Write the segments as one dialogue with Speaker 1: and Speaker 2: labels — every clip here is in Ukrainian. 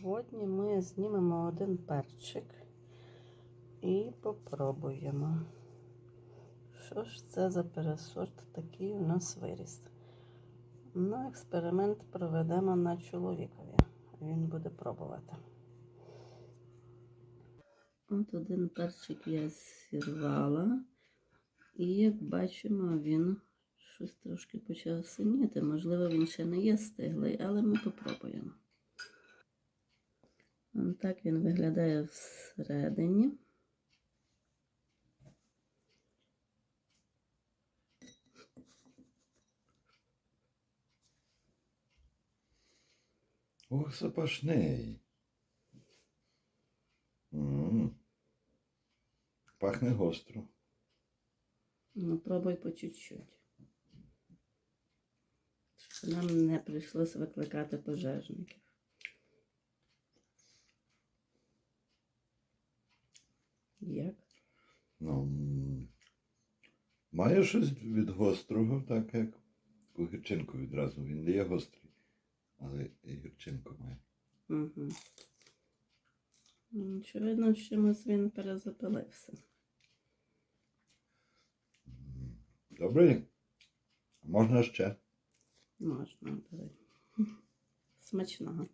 Speaker 1: Сьогодні ми знімемо один перчик і попробуємо. Що ж це за пересорт такий у нас виріс? Ну, експеримент проведемо на чоловікові. Він буде пробувати. От один перчик я зірвала. І як бачимо, він щось трошки почав синіти. Можливо, він ще не є стиглий, але ми попробуємо. Так він виглядає всередині.
Speaker 2: Ох, запашний. М. Пахне гостро.
Speaker 1: Ну, пробуй по чуть-чуть. Щоб нам не прийшлося викликати пожежників. Як?
Speaker 2: Ну, має щось від гострого, так як у гірчинку відразу. Він не є гострий, але і гірчинку має.
Speaker 1: Угу. Очевидно, що чимось він перезапилився.
Speaker 2: М, Добрий. Можна ще?
Speaker 1: Можна, бери. Смачного.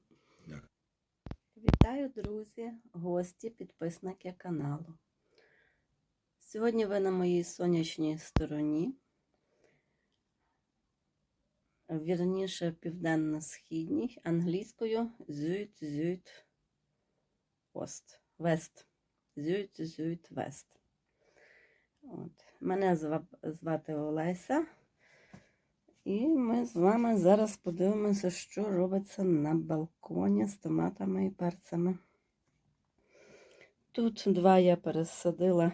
Speaker 1: Вітаю, друзі, гості, підписники каналу. Сьогодні ви на моїй сонячній стороні. Вірніше, південно-східній, англійською зюйт зюйт ост. Вест. Зюйт зюйт вест. От. Мене звати Олеся. І ми з вами зараз подивимося, що робиться на балконі з томатами і перцями. Тут два я пересадила,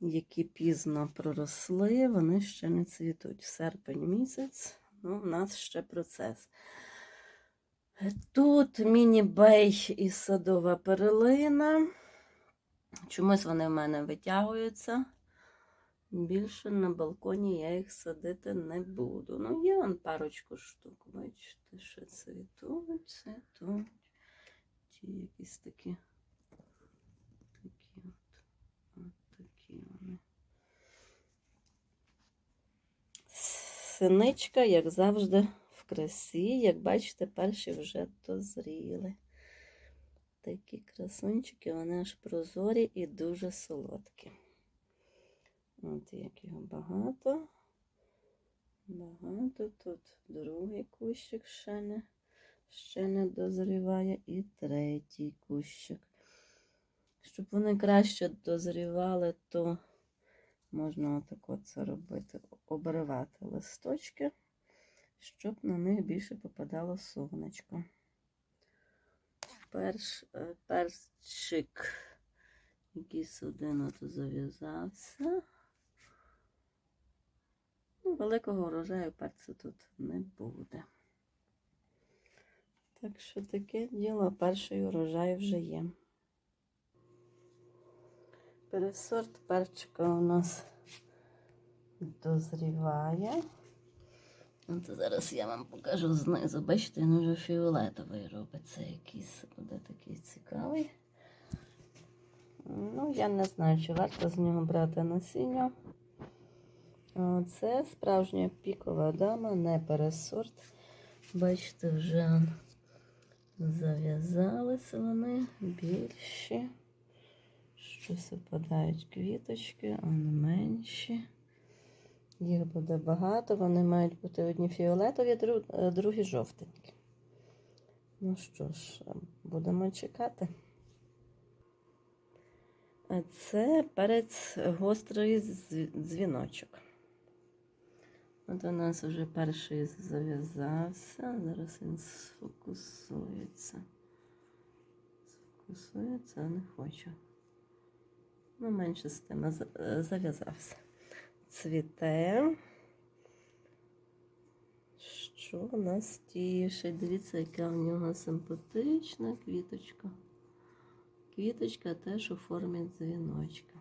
Speaker 1: які пізно проросли, вони ще не цвітуть. Серпень місяць, ну, у нас ще процес. Тут міні-бей і садова перлина. Чомусь вони в мене витягуються. Більше на балконі я їх садити не буду. Ну, є он парочку штук, бачите, що цвітуть, цвітуть. Ті якісь такі. Такі от. От такі вони. Синичка, як завжди, в красі. Як бачите, перші вже дозріли. Такі красунчики, вони аж прозорі і дуже солодкі. От як його багато. Багато. Тут другий кущик ще не, ще не дозріває. І третій кущик. Щоб вони краще дозрівали, то можна отак це робити, обривати листочки, щоб на них більше попадало сонечко. Перш, е, перчик, якийсь один зав'язався. Ну, великого урожаю перцю тут не буде. Так що таке діло, перший урожай вже є. Пересорт перчика у нас дозріває. От зараз я вам покажу знизу. Бачите, він вже фіолетовий робиться якийсь, буде такий цікавий. Ну, я не знаю, чи варто з нього брати насіння. Це справжня пікова дама, не пересорт. Бачите, вже зав'язалися вони більші. Щось опадають квіточки, а не менші. Їх буде багато, вони мають бути одні фіолетові, е, другі жовтенькі. Ну що ж, будемо чекати. А Це перець гострий дз- дзвіночок. От у нас вже перший зав'язався. Зараз він сфокусується. Сфокусується, а не хочу. Ну, менше з тим е, зав'язався. Цвіте. Що нас тішить? Дивіться, яка в нього симпатична квіточка. Квіточка теж у формі дзвіночка.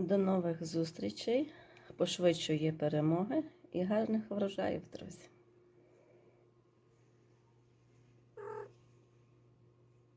Speaker 1: До нових зустрічей. Пошвидшої перемоги і гарних врожаїв, друзі!